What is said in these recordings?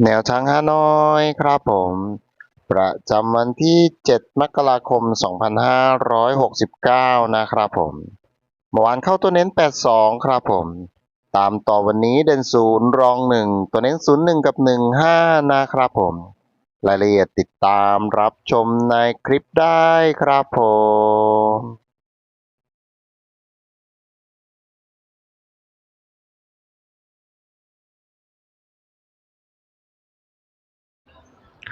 แนวทางฮานอยครับผม ประจำวันที่ 7 มกราคม 2569 นะครับผมเมื่อวานเข้าตัวเน้น 82 ครับผม ตามต่อวันนี้เด่นศูนย์รองหนึ่งตัวเน้นศูนย์หนึ่งกับหนึ่งห้านะครับผม รายละเอียดติดตามรับชมในคลิปได้ครับผม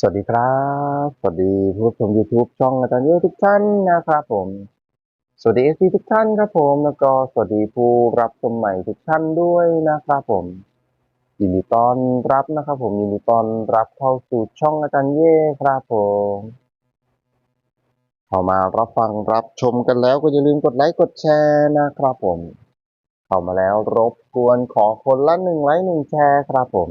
สวัสดีครับ สวัสดีผู้ชม YouTube ช่องอาจารย์เยอะทุกท่านนะครับผม สวัสดีเอซีทุกท่านครับผม แล้วก็สวัสดีผู้รับชมใหม่ทุกท่านด้วยนะครับผม ยินดีต้อนรับนะครับผมยินดีต้อนรับเข้าสู่ช่องอาจารย์เย่ครับผมเข้ามารับฟังรับชมกันแล้วก็อย่าลืมกดไลค์กดแชร์นะครับผม เข้ามาแล้วรบกวนขอคนละหนึ่งไลค์หนึ่งแชร์ครับผม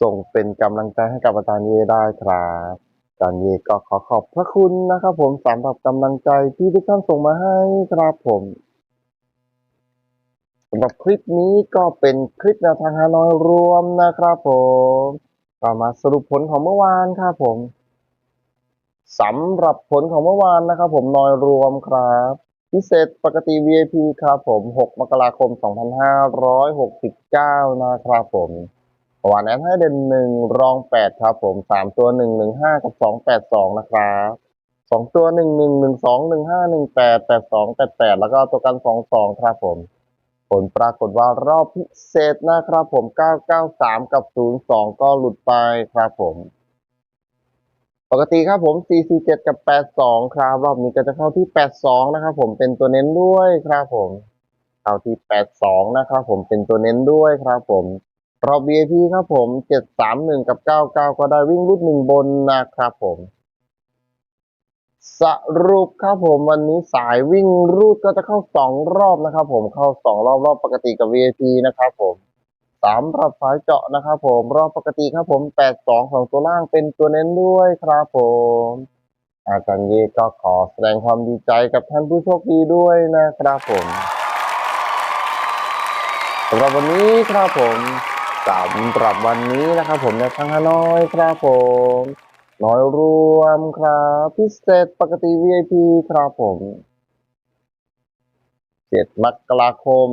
ส่งเป็นกำลังใจให้กับอาจารย์เย่ได้ครับอาจารย์เย่ก็ขอขอบพระคุณนะครับ ผมสำหรับกำลังใจที่ทุกท่านส่งมาให้ครับผมสำหรับคลิปนี้ก็เป็นคลิปแนวทางฮานอยรวมนะครับผมก็มาสรุปผลของเมื่อวานครับผมสำหรับผลของเมื่อวานนะครับ ผมนอยรวมครับ พิเศษปกติ VIP ครับผม 6 มกราคม 2569 นะครับผม วานแอปให้เด่นหนึ่งรองแปดครับผมสามตัวหนึ่งหนึ่งห้ากับสองแปดสองนะครับสองตัวหนึ่งหนึ่งหนึ่งสองหนึ่งห้าหนึ่งแปดแปดสองแปดแปดแล้วก็ตัวกันสองสองครับผม ผลปรากฏว่ารอบพิเศษนะครับผมเก้าเก้าสามกับศูนย์สองก็หลุดไปครับผม ปกติครับผมสี่สี่เจ็ดกับแปดสองครับ รอบนี้ก็จะเข้าที่แปดสองนะครับผมเป็นตัวเน้นด้วยครับผมเข้าที่แปดสองนะครับผมเป็นตัวเน้นด้วยครับผม รอบ VIP ครับผม731กับ99ก็ได้วิ่งรุดหนึ่งบนนะครับผมสรุปครับผมวันนี้สายวิ่งรูดก็จะเข้าสองรอบนะครับ ผมเข้าสองรอบรอบปกติกับ VIP นะครับผมสามรอบสายเจาะนะครับผมรอบปกติครับผมแปดสองของตัวล่างเป็นตัวเน้นด้วยครับผม อาจารย์เยก็ขอแสดงความดีใจกับท่านผู้โชคดีด้วยนะครับผมสำหรับวันนี้ครับผม สำหรับวันนี้นะครับผมในทางฮานอยครับผม น้อยรวมครับ พิเศษปกติ VIP ครับผม7มกราคม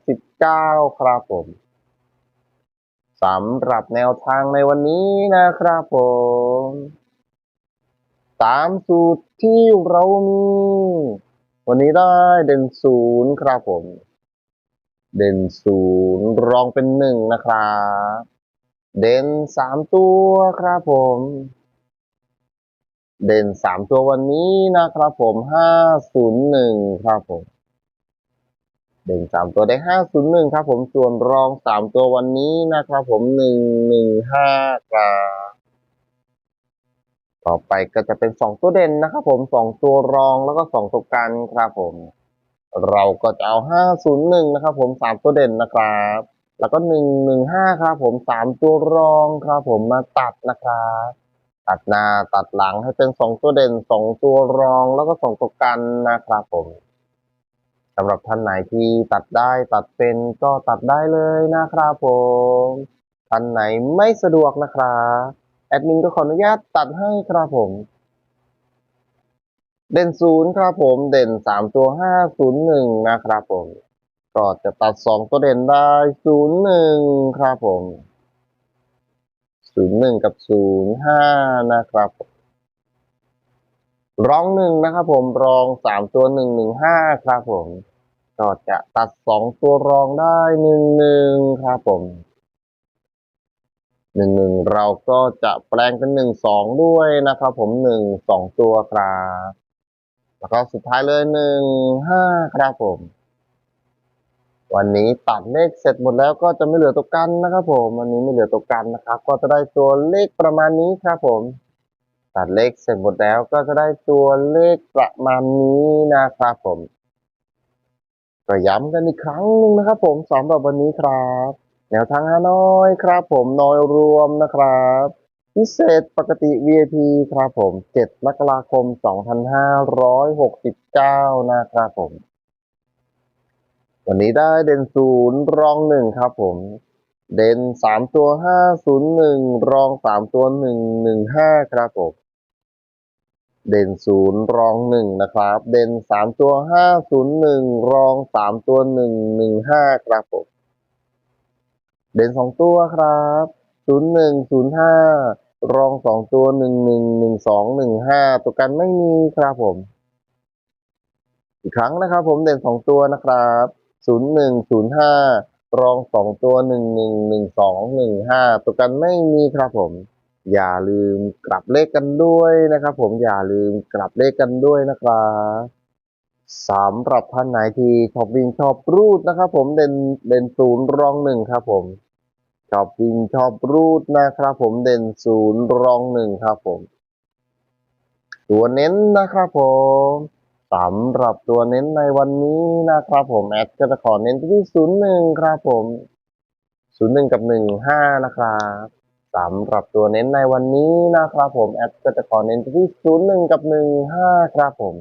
2569ครับผมสำหรับแนวทางในวันนี้นะครับผมตามสูตรที่เรามี วันนี้ได้เด่นศูนย์ครับผม เด่นศูนย์รองเป็นหนึ่งนะครับ เด่นสามตัวครับผม เด่นสามตัววันนี้นะครับผมห้าศูนย์หนึ่งครับผม เด่นสามตัวได้ห้าศูนย์หนึ่งครับผมส่วนรองสามตัววันนี้นะครับผมหนึ่งหนึ่งห้าครับต่อไปก็จะเป็นสองตัวเด่นนะครับผมสองตัวรองแล้วก็สองตัวกันครับผม เราก็จะเอาห้าศูนะครับผมสามตัวเด่นนะครับ แล้วก็หนึ่งหนึ่งห้าครับผมสามตัวรองครับผมมาตัดนะครับ ตัดหน้าตัดหลังให้เป็นสองตัวเด่นสองตัวรองแล้วก็สองตัวกันนะครับผมสำหรับท่านไหนที่ตัดได้ตัดเป็นก็ตัดได้เลยนะครับผมท่านไหนไม่สะดวกนะครับแอดมินก็ขออนุญาตตัดให้ครับผม เด่นศูนย์ครับผมเด่นสามตัวห้าศูนย์หนึ่งนะครับผมก็จะตัดสองตัวเด่นได้ศูนย์หนึ่งครับผมศูนย์หนึ่งกับศูนย์ห้านะครับ รองหนึ่งนะครับผมรองสามตัวหนึ่งหนึ่งห้าครับผม ก็จะตัดสองตัวรองได้หนึ่งหนึ่งครับผมหนึ่งหนึ่งเราก็จะแปลงเป็นหนึ่งสองด้วยนะครับผมหนึ่งสองตัวครับ แล้วก็สุดท้ายเลยหนึ่งห้าครับผม วันนี้ตัดเลขเสร็จหมดแล้วก็จะไม่เหลือตัวกันนะครับผม วันนี้ไม่เหลือตัวกันนะครับ ก็จะได้ตัวเลขประมาณนี้ครับผม ตัดเลขเสร็จหมดแล้วก็จะได้ตัวเลขประมาณนี้นะครับผมก็ย้ำกันอีกครั้งหนึ่งนะครับ ผมสำหรับวันนี้ครับ แนวทางฮานอยครับ ผมน้อยรวมนะครับ พิเศษปกติ VIP ครับผม 7 มกราคม 2569 นะครับผม วันนี้ได้เด่นศูนย์รองหนึ่งครับผม เด่นสามตัวห้าศูนย์หนึ่งรองสามตัวหนึ่งหนึ่งห้าครับผม เด่นศูนย์รองหนึ่งนะครับ เด่นสามตัวห้าศูนย์หนึ่งรองสามตัวหนึ่งหนึ่งห้าครับผม เด่นสองตัวครับ ศูนย์หนึ่งศูนย์ห้ารองสองตัวหนึ่งหนึ่งหนึ่งสองหนึ่งห้าตัวกันไม่มีครับผม อีกครั้งนะครับ ผมเด่นสองตัวนะครับศูนย์หนึ่งศูนย์ห้ารองสองตัวหนึ่งหนึ่งหนึ่งสองหนึ่งห้าตัวกันไม่มีครับผม อย่าลืมกลับเลขกันด้วยนะครับ ผมอย่าลืมกลับเลขกันด้วยนะครับสำหรับท่านไหนที่ชอบวิ่งชอบรูดนะครับ ผมเด่นเด่นศูนย์รองหนึ่งครับผม ชอบวิ่งชอบรูดนะครับผมเด่นศูนย์รองหนึ่งครับผม ตัวเน้นนะครับผมสำหรับตัวเน้นในวันนี้นะครับผมแอดก็จะขอเน้นที่ศูนย์หนึ่งครับผมศูนย์หนึ่งกับหนึ่งห้านะครับสำหรับตัวเน้นในวันนี้นะครับผมแอดก็จะขอเน้นที่ศูนย์หนึ่งกับหนึ่งห้าครับผม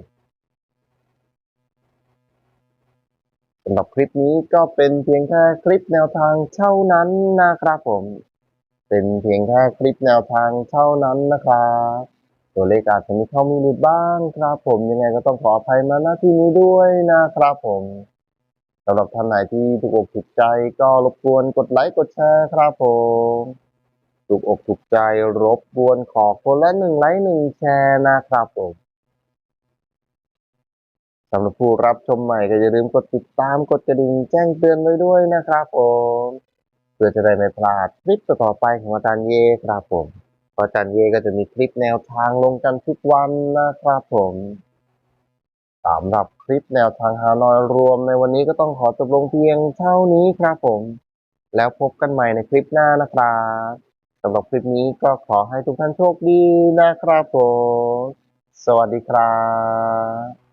ำหรับคลิปนี้ก็เป็นเพียงแค่คลิปแนวทางเท่านั้นนะครับผม เป็นเพียงแค่คลิปแนวทางเท่านั้นนะครับตัวเลขอาจจะมีเข้ามีหลุดบ้างครับ ผมยังไงก็ต้องขออภัยมาณที่นี้ด้วยนะครับผมสำหรับท่านไหนที่ถูกอกถูกใจก็รบกวนกดไลค์กดแชร์ครับผมถูกอกถูกใจรบกวนขอคนละหนึ่งไลค์หนึ่งแชร์นะครับผม สำหรับผู้รับชมใหม่ก็อย่าลืมกดติดตามกดกระดิ่งแจ้งเตือนไว้ด้วยนะครับผมเพื่อจะได้ไม่พลาดคลิปต่อไปของอาจารย์เยครับผมอาจารย์เยก็จะมีคลิปแนวทางลงกันทุกวันนะครับผมสำหรับคลิปแนวทางฮานอยรวมในวันนี้ก็ต้องขอจบลงเพียงเท่านี้ครับผม แล้วพบกันใหม่ในคลิปหน้านะครับสำหรับคลิปนี้ก็ขอให้ทุกท่านโชคดีนะครับผม สวัสดีครับ